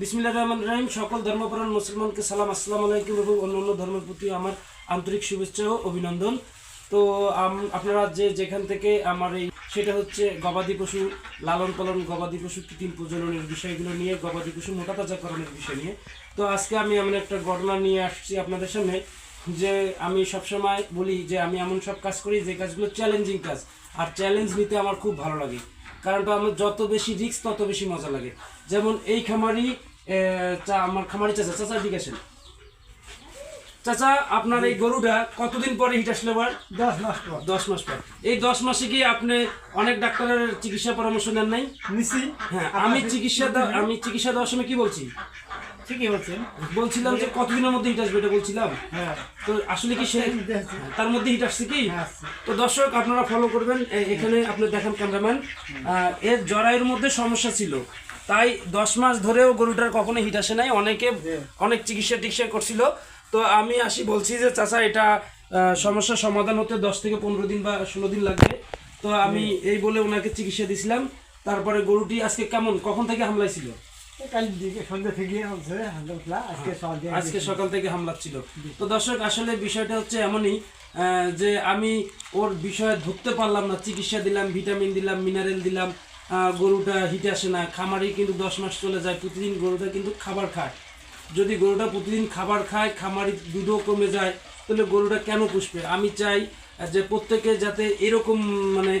বিসমিল্লাহ রহমান রহিম, সকল ধর্মপ্রাণ মুসলমানকে সালাম, আসসালামু আলাইকুম এবং অন্যান্য ধর্মের প্রতি আমার আন্তরিক শুভেচ্ছা ও অভিনন্দন। তো আপনারা যে যেখান থেকে আমার এই, সেটা হচ্ছে গবাদি পশু লালন পালন, গবাদি পশু কৃত্রিম প্রজননের বিষয়গুলো নিয়ে, গবাদি পশু মোটা তাজাকরণের বিষয় নিয়ে। তো, আজকে আমি এমন একটা ঘটনা নিয়ে আসছি আপনাদের সামনে যে আমি সবসময় বলি যে আমি এমন সব কাজ করি যে কাজগুলো চ্যালেঞ্জিং কাজ। আর চ্যালেঞ্জ নিতে আমার খুব ভালো লাগে। কারণটা আমার যত বেশি রিক্স তত বেশি মজা লাগে। যেমন এই খামারি চা আমার খামারি চাচা চাচা ঠিক আছেন চাচা আপনার এই গরুটা কতদিন পরে হিট আসলে আবার দশ মাস পর। দশ মাস পর। এই দশ মাসে কি আপনি অনেক ডাক্তারের চিকিৎসা পরামর্শ নেন নাই? নিছি। হ্যাঁ আমি চিকিৎসা আমি চিকিৎসা দেওয়ার সময় কি বলছি? ঠিকই বলছেন বলছিলাম যে কতদিনের মধ্যে হিট আসবে এটা বলছিলাম? হ্যাঁ। তো আসলে কি সে তার মধ্যে হিট আসছে কি? হ্যাঁ। তো দর্শক আপনারা ফলো করবেন। এখানে আপনি দেখেন ক্যামেরাম্যান এর জরায়ুর মধ্যে সমস্যা ছিল। তাই দশ মাস ধরেও গরুটার কখনো হিট আসে নাই। অনেকে অনেক চিকিৎসা টিকিৎসা করছিল। তো আমি আসি বলছি যে চাচা এটা আহ, সমস্যার সমাধান হতে দশ থেকে পনেরো দিন বা ষোলো দিন লাগবে। তো আমি এই বলে ওনাকে চিকিৎসা দিছিলাম। তারপরে গরুটি আজকে কেমন? কখন থেকে হামলায় ছিল? আজকে সকাল আজকে সকাল থেকে হামলা ছিল। তো দর্শক আসলে বিষয়টা হচ্ছে এমনই যে আমি ওর বিষয়ে ধরতে পারলাম না। চিকিৎসা দিলাম ভিটামিন দিলাম মিনারেল দিলাম গরুটা হিটে আসে না। খামারে কিন্তু দশ মাস চলে যায় প্রতিদিন গরুটা কিন্তু খাবার খায়। যদি গরুটা প্রতিদিন খাবার খায় খামারি দুধও কমে যায় তাহলে গরুটা কেন পুষবে? আমি চাই যে প্রত্যেকে যাতে এরকম মানে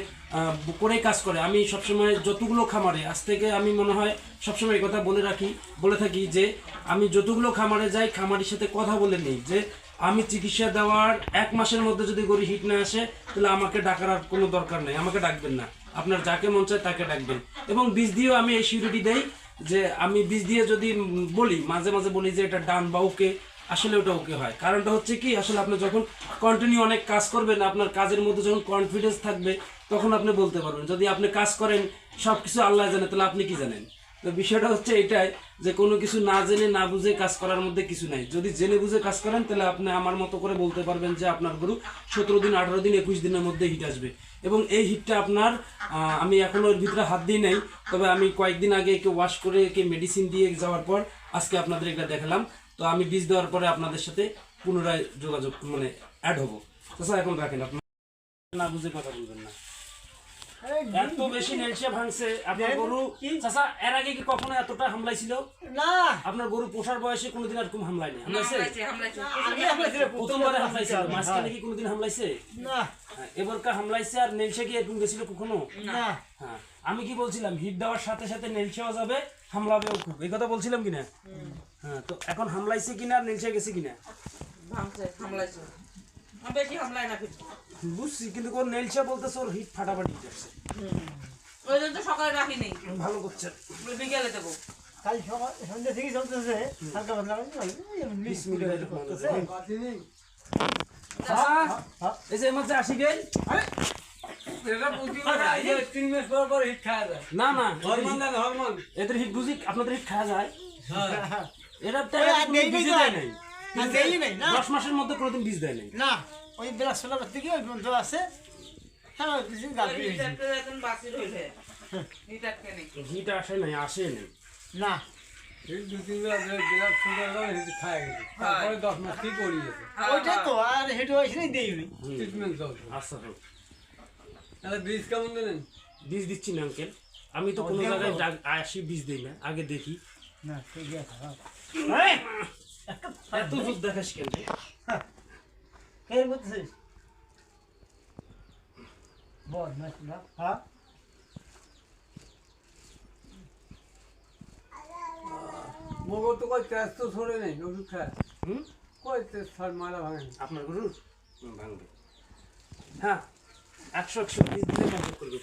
করে কাজ করে। আমি সবসময় যতগুলো খামারে, আজ থেকে আমি মনে হয় সবসময় কথা বলে রাখি, বলে থাকি যে, আমি যতগুলো খামারে যাই, খামারির সাথে কথা বলে নিই। যে, আমি চিকিৎসা দেওয়ার এক মাসের মধ্যে যদি গরু হিট না আসে, তাহলে আমাকে ডাকার আর কোনো দরকার নেই। আমাকে ডাকবেন না। আপনার যাকে মন চায় তাকে ডাকবেন। এবং বীজ দিয়েও আমি এই সিউরিটি দেই যে, আমি বীজ দিয়ে যদি বলি, মাঝে মাঝে বলি যে, এটা ডান বা ওকে আসলে ওটা ওকে হয়। কারণটা হচ্ছে কি, আসলে আপনি যখন কন্টিনিউ অনেক কাজ করবেন, আপনার কাজের মধ্যে যখন কনফিডেন্স থাকবে, তখন আপনি বলতে পারবেন। যদি আপনি কাজ করেন সব কিছু আল্লাহ জানে, তাহলে আপনি কি জানেন? তো বিষয়টা হচ্ছে এটাই যে, কোনো কিছু না জেনে, না বুঝে কাজ করার মধ্যে কিছু নাই। যদি জেনে বুঝে কাজ করেন, তাহলে আপনি আমার মতো করে বলতে পারবেন যে, আপনার গরু সতেরো দিন, আঠারো দিন, একুশ দিনের মধ্যে হিট আসবে। এবং এই হিটটা আপনার আমি এখনও এর ভিতরে হাত দিই নাই, তবে আমি কয়েকদিন আগে একে ওয়াশ করে, একে মেডিসিন দিয়ে যাওয়ার পর, আজকে আপনাদের এটা দেখালাম। তো আমি বীজ দেওয়ার পরে আপনাদের সাথে পুনরায় যোগাযোগ মানে অ্যাড হব। তো এখন রাখেন আপনার না বুঝে কথা বলবেন না। এত বেশি নেলসে ভাঙছে আপনার গরু চাচা এর আগে কি কখনো এতটা হামলাই ছিল? না। আপনার গরু পোষার বয়সে কোনোদিন আর কম হামলায়নি হামলাইছে আমি আপনার প্রথমবারে হামলাইছে মাঝখানে কি কোনোদিন হামলাইছে না। হ্যাঁ, এবারকার হামলাইছে আর নেলসে কি এরকম গেছিল কখনো? না। হ্যাঁ আমি কি বলছিলাম হিট দেওয়ার সাথে সাথে নেলসেও যাবে হামলাবেও খুব এই কথা বলছিলাম কিনা? হ্যাঁ তো এখন হামলাইছে কিনা আর নেলসে গেছে কিনা? বেশি হামলায় না বুঝছি কিন্তু কোন নেলসে বলতেছে ওর হিট ফাটাফাটি যাচ্ছে। ওই জন্য সকালে রাখি নেই। ভালো করছেন বিকেলে দেবো। কাল সকাল সন্ধ্যা থেকে চলতেছে। হালকা পাতলা বিসমিল্লাহির রহমানির করতেছে। এই যে মাঝে আসি গেল তিন মাস পর পর হিট খাওয়া যায়। না না হরমোন হরমোন। এদের হিট বুঝি আপনাদের হিট খাওয়া যায়। এরা দেয় নাই? দশ মাসের মধ্যে কোনোদিন বীজ দেয় নাই। না ওই থেকে ওই আছে। হ্যাঁ হিট আসে নাই। আসে নাই না। তারপরে দশ মাস কি করি ওইটা তো আর হেঁটে হয়েছে দেই নি ট্রিটমেন্ট আচ্ছা হোক তাহলে বীজ কেমন দিলেন? বীজ দিচ্ছি না আঙ্কেল আমি তো কোনো জায়গায় আসি বীজ দিই না। আগে দেখি। না ঠিক আছে এত দুধ দেখাস কেন রে? কে বলছিস বল না না হ্যাঁ? মগর তো কয় তেজ তো ছড়ে নেই ওষুধ খায়। হুম? কয় তেজ ছাড় মারা ভাঙে? আপনার গরুর ভাঙবে। হ্যাঁ। একশো একশো দিলে করবে।